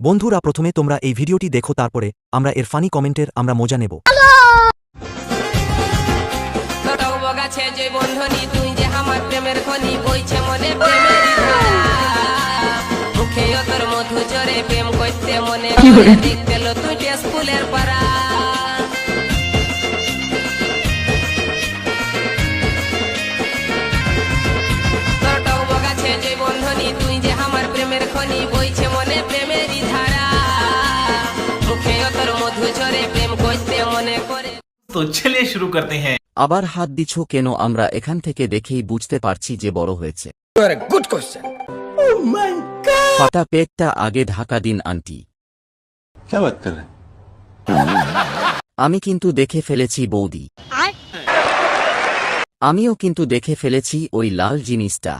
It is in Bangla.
বন্ধুরা, প্রথমে তোমরা এই ভিডিওটি দেখো, তারপরে আমরা এর ফানি কমেন্টের আমরা মজা নেব। তুই যে আমার প্রেমের খনি। তো ছেলে শুরু করতে হ্যাঁ। আবার হাত দিছো কেন? আমরা এখান থেকে দেখেই বুঝতে পারছি যে বড় হয়েছে। গুড পেটটা আগে ঢাকা দিন আন্টি। আমি কিন্তু দেখে ফেলেছি বৌদি। আমিও কিন্তু দেখে ফেলেছি ওই লাল জিনিসটা।